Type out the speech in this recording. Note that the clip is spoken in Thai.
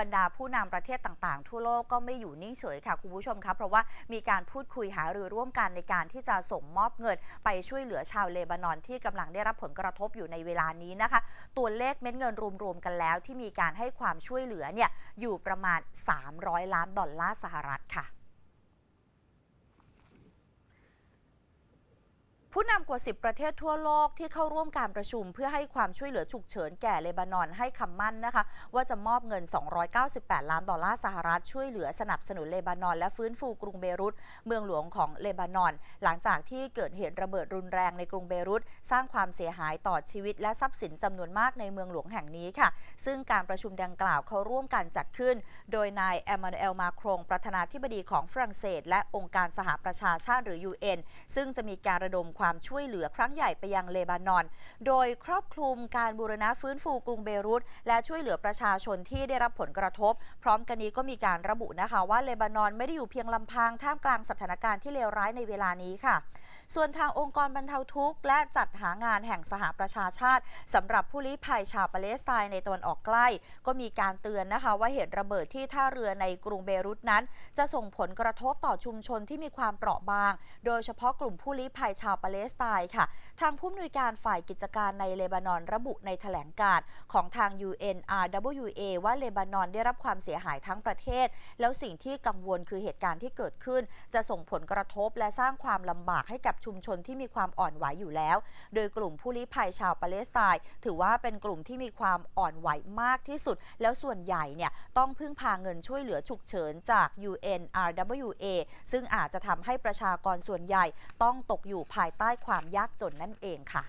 บรรดาผู้นำประเทศต่างๆ ทั่วโลกก็ไม่อยู่นิ่งเฉยค่ะคุณผู้ชมครับเพราะว่ามีการพูดคุยหารือร่วมกันในการที่จะส่งมอบเงิน ไปช่วยเหลือชาวเลบานอนที่กำลังได้รับผลกระทบอยู่ในเวลานี้นะคะ ตัวเลขเม็ดเงินรวมๆกันแล้วที่มีการให้ความช่วยเหลือเนี่ยอยู่ประมาณ 300 ล้านดอลลาร์สหรัฐค่ะ ผู้นำกว่า 10 ประเทศทั่วโลกที่เข้าร่วมการประชุม เพื่อให้ความช่วยเหลือฉุกเฉินแก่เลบานอนให้คำมั่นนะคะ ว่าจะมอบเงิน 298 ล้านดอลลาร์สหรัฐช่วยเหลือสนับสนุนเลบานอน และฟื้นฟูกรุงเบรุตเมืองหลวงของเลบานอน หลังจากที่เกิดเหตุระเบิดรุนแรงในกรุงเบรุตสร้างความเสียหายต่อชีวิต และทรัพย์สินจำนวนมากในเมืองหลวงแห่งนี้ค่ะ ซึ่งการประชุมดังกล่าวเขาร่วมกันจัดขึ้น โดยนายแอมมานูเอลมาครงประธานาธิบดีของฝรั่งเศส และองค์การสหประชาชาติหรือ UN ซึ่งจะมีการระดมความช่วยเหลือครั้งใหญ่ไปยังเลบานอน โดยครอบคลุมการบูรณะฟื้นฟูกรุงเบรุต และช่วยเหลือประชาชนที่ได้รับผลกระทบ พร้อมกันนี้ก็มีการระบุนะคะว่าเลบานอนไม่ได้อยู่เพียงลำพังท่ามกลางสถานการณ์ที่เลวร้ายในเวลานี้ค่ะ ส่วนทางองค์กรบรรเทาทุกข์ และจัดหางานแห่งสหประชาชาติสำหรับผู้ลี้ภัยชาวปาเลสไตน์ในตะวันออกใกล้ ก็มีการเตือนนะคะว่าเหตุระเบิดที่ท่าเรือในกรุงเบรุตนั้น จะส่งผลกระทบต่อชุมชนที่มีความเปราะบาง โดยเฉพาะกลุ่มผู้ลี้ภัยชาวปาเลสไตน์ค่ะ ทางผู้อำนวยการฝ่ายกิจการในเลบานอนระบุในแถลงการ์ของทาง UNRWA ว่าเลบานอนได้รับความเสียหายทั้งประเทศ แล้วสิ่งที่กังวลคือเหตุการณ์ที่เกิดขึ้น จะส่งผลกระทบและสร้างความลำบากให้กับชุมชนที่มีความอ่อนไหวอยู่แล้ว โดยกลุ่มผู้ลี้ภัยชาวปาเลสไตน์ถือว่าเป็นกลุ่มที่มีความอ่อนไหวมากที่สุด แล้วส่วนใหญ่เนี่ยต้องพึ่งพาเงินช่วยเหลือฉุกเฉินจาก UNRWA ซึ่งอาจจะทำให้ประชากรส่วนใหญ่ต้องตกอยู่ภายใต้ความยากจนนั่นเองค่ะ